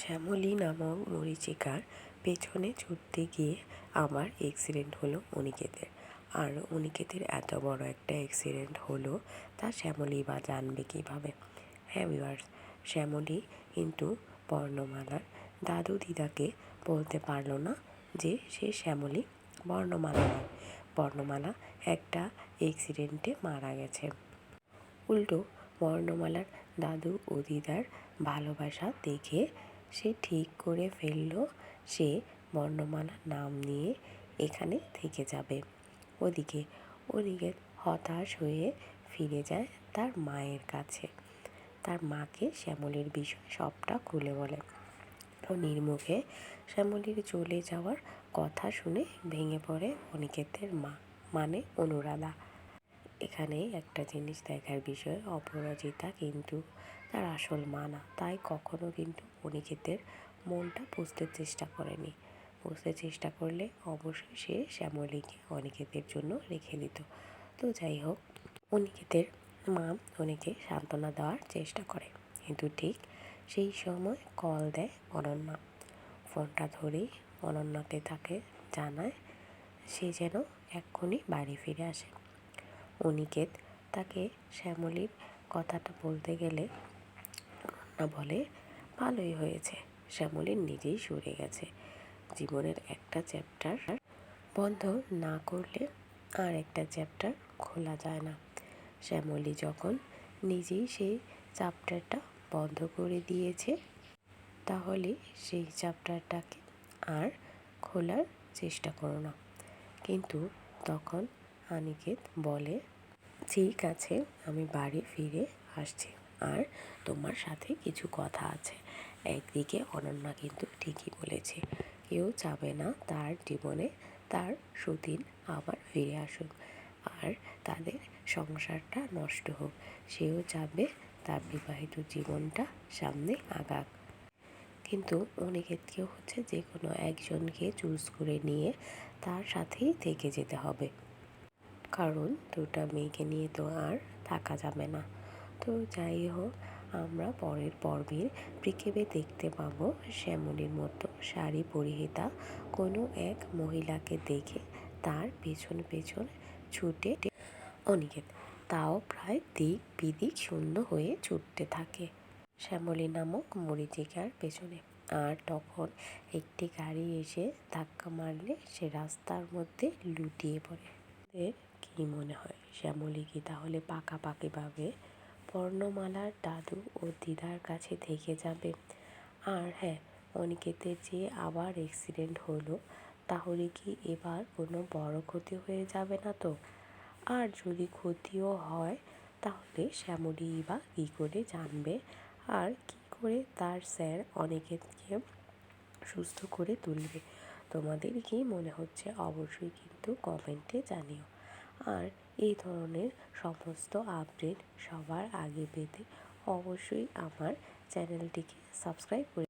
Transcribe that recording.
শ্যামলী নামক মরীচিকার পেছনে ছুটতে গিয়ে আমার অ্যাক্সিডেন্ট হলো অনিকেতের। আর অনিকেতের এত বড় একটা অ্যাক্সিডেন্ট হলো, তা শ্যামলী বা জানবে কীভাবে? হ্যাঁ ভিউয়ার্স শ্যামলী কিন্তু বর্ণমালার দাদু দিদাকে বলতে পারল না যে সে শ্যামলী বর্ণমালা নয়। বর্ণমালা একটা অ্যাক্সিডেন্টে মারা গেছে। উল্টো, বর্ণমালার দাদু ও দিদার ভালোবাসা দেখে সে ঠিক করে ফেলল। সে বর্ণমালার নাম নিয়ে এখানে থেকে যাবে। ওদিকে ওদিকে হতাশ হয়ে ফিরে যায় তার মায়ের কাছে। তার মাকে শ্যামলীর বিষয় সবটা খুলে বলে। ও নির্মুখে শ্যামলীর চলে যাওয়ার কথা শুনে ভেঙে পড়ে অনিকেতের মা মানে অনুরাধা। এখানে একটা জিনিস দেখার বিষয়, অপরাজিতা কিন্তু তার আসল মা না। তাই কখনো কিন্তু অনিকেতের মনটা বুঝতে চেষ্টা করেনি। বুঝতে চেষ্টা করলে অবশ্যই সে শ্যামলীকে অনিকেতের জন্য রেখে দিত। তো যাই হোক, অনিকেতের মা অনেকে সান্ত্বনা দেওয়ার চেষ্টা করে। কিন্তু ঠিক সেই সময় কল দেয় অনন্যা। ফোনটা ধরেই অনন্যাকে তাকে জানায়, সে যেন এক্ষুনি বাড়ি ফিরে আসে। অনিকেত তাকে শ্যামলীর কথাটা বলতে গেলে না বলে ভালোই হয়েছে। শ্যামলীর নিজেই সরে গেছে। জীবনের একটা চ্যাপ্টার বন্ধ না করলে আর একটা চ্যাপ্টার খোলা যায় না। শ্যামলী যখন নিজেই সেই চ্যাপ্টারটা বন্ধ করে দিয়েছে, তাহলে সেই চ্যাপ্টারটাকে আর খোলার চেষ্টা করো না। কিন্তু তখন অনিকেত বলে, ঠিক আছে, আমি বাড়ি ফিরে আসছি। আর তোমার সাথে কিছু কথা আছে। একদিকে অনন্যা কিন্তু ঠিকই বলেছে, কেউ চাবে না তার জীবনে তার সুদিন আবার ফিরে আসুক। আর তাদের সংসারটা নষ্ট হোক, সেও চাবে তার বিবাহিত জীবনটা সামনে আগাক। কিন্তু অনেকেও হচ্ছে যে কোনো একজনকে চুজ করে নিয়ে তার সাথেই থেকে যেতে হবে। কারণ দুটা মেয়েকে নিয়ে তো আর থাকা যাবে না। তো যাই হোক, আমরা পরের পর্বের প্রিকেবে দেখতে পাবো শ্যামলীর মতো শাড়ি পরিহিতা। কোনো এক মহিলাকে দেখে তার পেছন পেছন ছুটে অনিকেত, তাও প্রায় দিক বিদিক শূন্য হয়ে ছুটতে থাকে। শ্যামলী নামক মরিচিকার পেছনে। আর তখন একটি গাড়ি এসে ধাক্কা মারলে সে রাস্তার মধ্যে লুটিয়ে পড়ে। কী মনে হয়। শ্যামলী কি তাহলে পাকাপাকিভাবে বর্ণমালার দাদু ও দিদার কাছে থেকে যাবে? আর হ্যাঁ অনিকেতের যে আবার অ্যাক্সিডেন্ট হলো, তাহলে কি এবার কোনো বড় ক্ষতি হয়ে যাবে না তো? আর যদি ক্ষতিও হয়, তাহলে শ্যামলী বা কী করে জানবে? আর কি করে তার স্যার অনিকেতকে সুস্থ করে তুলবে? তোমাদের কি মনে হচ্ছে? অবশ্যই কিন্তু কমেন্টে জানিও। আর এই ধরনের সমস্ত আপডেট সবার আগে পেতে অবশ্যই আমার চ্যানেলটিকে সাবস্ক্রাইব করে